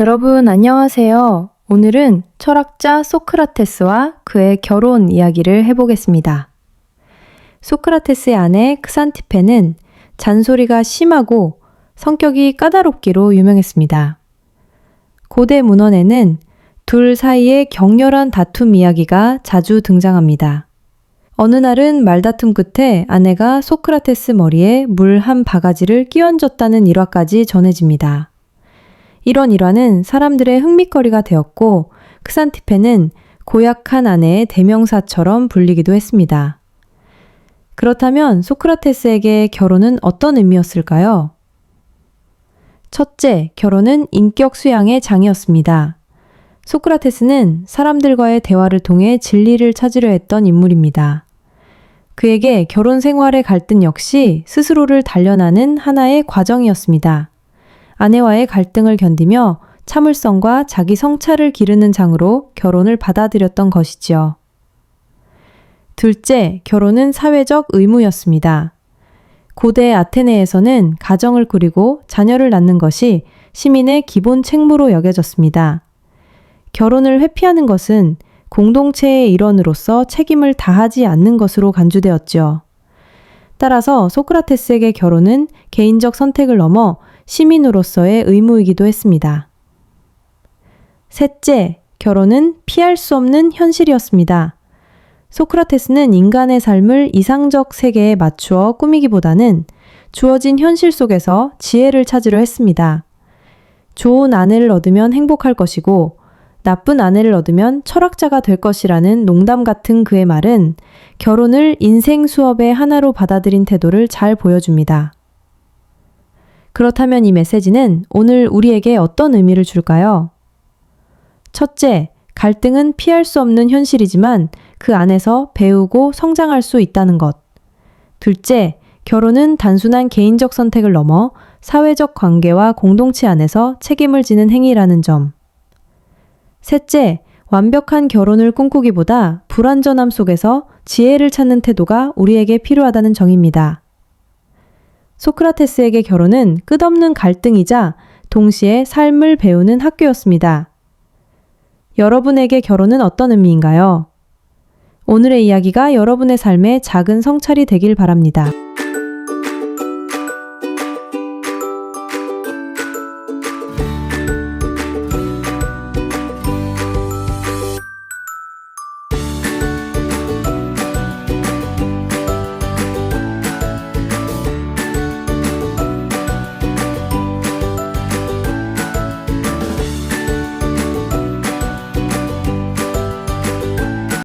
여러분 안녕하세요. 오늘은 철학자 소크라테스와 그의 결혼 이야기를 해보겠습니다. 소크라테스의 아내 크산티페는 잔소리가 심하고 성격이 까다롭기로 유명했습니다. 고대 문헌에는 둘 사이의 격렬한 다툼 이야기가 자주 등장합니다. 어느 날은 말다툼 끝에 아내가 소크라테스 머리에 물 한 바가지를 끼얹었다는 일화까지 전해집니다. 이런 일화는 사람들의 흥미거리가 되었고 크산티페는 고약한 아내의 대명사처럼 불리기도 했습니다. 그렇다면 소크라테스에게 결혼은 어떤 의미였을까요? 첫째, 결혼은 인격 수양의 장이었습니다. 소크라테스는 사람들과의 대화를 통해 진리를 찾으려 했던 인물입니다. 그에게 결혼 생활의 갈등 역시 스스로를 단련하는 하나의 과정이었습니다. 아내와의 갈등을 견디며 참을성과 자기 성찰을 기르는 장으로 결혼을 받아들였던 것이지요. 둘째, 결혼은 사회적 의무였습니다. 고대 아테네에서는 가정을 꾸리고 자녀를 낳는 것이 시민의 기본 책무로 여겨졌습니다. 결혼을 회피하는 것은 공동체의 일원으로서 책임을 다하지 않는 것으로 간주되었죠. 따라서 소크라테스에게 결혼은 개인적 선택을 넘어 시민으로서의 의무이기도 했습니다. 셋째, 결혼은 피할 수 없는 현실이었습니다. 소크라테스는 인간의 삶을 이상적 세계에 맞추어 꾸미기보다는 주어진 현실 속에서 지혜를 찾으려 했습니다. 좋은 아내를 얻으면 행복할 것이고 나쁜 아내를 얻으면 철학자가 될 것이라는 농담 같은 그의 말은 결혼을 인생 수업의 하나로 받아들인 태도를 잘 보여줍니다. 그렇다면 이 메시지는 오늘 우리에게 어떤 의미를 줄까요? 첫째, 갈등은 피할 수 없는 현실이지만 그 안에서 배우고 성장할 수 있다는 것. 둘째, 결혼은 단순한 개인적 선택을 넘어 사회적 관계와 공동체 안에서 책임을 지는 행위라는 점. 셋째, 완벽한 결혼을 꿈꾸기보다 불완전함 속에서 지혜를 찾는 태도가 우리에게 필요하다는 정입니다. 소크라테스에게 결혼은 끝없는 갈등이자 동시에 삶을 배우는 학교였습니다. 여러분에게 결혼은 어떤 의미인가요? 오늘의 이야기가 여러분의 삶에 작은 성찰이 되길 바랍니다.